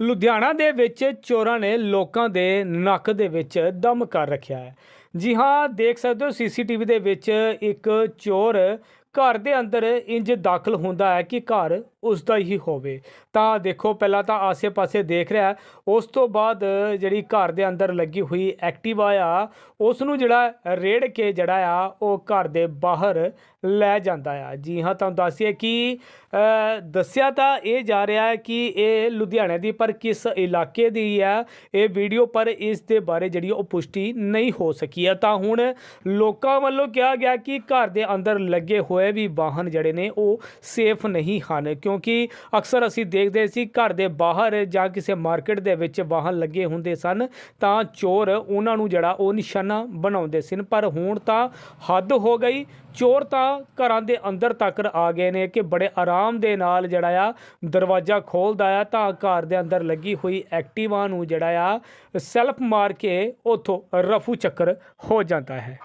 ਲੁਧਿਆਣਾ ਦੇ ਵਿੱਚ ਚੋਰਾਂ ਨੇ ਲੋਕਾਂ ਦੇ ਨੱਕ ਦੇ ਵਿੱਚ ਦਮ ਕਰ ਰੱਖਿਆ ਹੈ। ਜੀ ਹਾਂ, ਦੇਖ ਸਕਦੇ ਹੋ, ਸੀਸੀਟੀਵੀ ਦੇ ਵਿੱਚ ਇੱਕ ਚੋਰ ਘਰ ਦੇ ਅੰਦਰ ਇੰਜ ਦਾਖਲ ਹੁੰਦਾ ਹੈ ਕਿ ਘਰ ਉਸ ਦਾ ਹੀ ਹੋਵੇ। ਤਾਂ ਦੇਖੋ, ਪਹਿਲਾਂ ਤਾਂ ਆਸੇ-ਪਾਸੇ ਦੇਖ ਰਿਹਾ ਉਸ ਤੋਂ ਬਾਅਦ ਜਿਹੜੀ ਘਰ ਦੇ ਅੰਦਰ ਲੱਗੀ ਹੋਈ ਐਕਟਿਵਾ ਆ ਉਸ ਨੂੰ ਜਿਹੜਾ ਰੇੜ ਕੇ ਜਿਹੜਾ ਆ, ਉਹ ਘਰ ਦੇ ਬਾਹਰ ਲੈ ਜਾਂਦਾ ਆ। ਜੀ ਹਾਂ, ਤੁਹਾਨੂੰ ਦੱਸੀਏ ਕਿ ਦੱਸਿਆ ਤਾਂ ਇਹ ਜਾ ਰਿਹਾ ਹੈ ਕਿ ਇਹ ਲੁਧਿਆਣੇ ਦੀ, ਪਰ ਕਿਸ ਇਲਾਕੇ ਦੀ ਆ, ਇਹ ਵੀਡੀਓ ਪਰ ਇਸ ਦੇ ਬਾਰੇ ਜਿਹੜੀ ਉਹ ਪੁਸ਼ਟੀ ਨਹੀਂ ਹੋ ਸਕੀ ਹੈ ਤਾਂ ਹੁਣ ਲੋਕਾਂ ਵੱਲੋਂ ਕਿਹਾ ਗਿਆ ਕਿ ਘਰ ਦੇ ਅੰਦਰ ਲੱਗੇ ਹੋਏ ਹੋਏ ਵੀ ਵਾਹਨ ਜਿਹੜੇ ਨੇ ਉਹ ਸੇਫ ਨਹੀਂ ਹਨ, ਕਿਉਂਕਿ ਅਕਸਰ ਅਸੀਂ ਦੇਖਦੇ ਸੀ ਘਰ ਦੇ ਬਾਹਰ ਜਾਂ ਕਿਸੇ ਮਾਰਕੀਟ ਦੇ ਵਿੱਚ ਵਾਹਨ ਲੱਗੇ ਹੁੰਦੇ ਸਨ, ਤਾਂ ਚੋਰ ਉਹਨਾਂ ਨੂੰ ਜਿਹੜਾ ਉਹ ਨਿਸ਼ਾਨਾ ਬਣਾਉਂਦੇ ਸਨ। ਪਰ ਹੁਣ ਤਾਂ ਹੱਦ ਹੋ ਗਈ, ਚੋਰ ਤਾਂ ਘਰਾਂ ਦੇ ਅੰਦਰ ਤੱਕ ਆ ਗਏ ਨੇ ਕਿ ਬੜੇ ਆਰਾਮ ਦੇ ਨਾਲ ਜਿਹੜਾ ਆ ਦਰਵਾਜ਼ਾ ਖੋਲਦਾ ਆ, ਤਾਂ ਘਰ ਦੇ ਅੰਦਰ ਲੱਗੀ ਹੋਈ ਐਕਟਿਵਾ ਨੂੰ ਜਿਹੜਾ ਆ ਸੈਲਫ ਮਾਰ ਕੇ ਉਥੋਂ ਰਫੂ ਚੱਕਰ ਹੋ ਜਾਂਦਾ ਹੈ।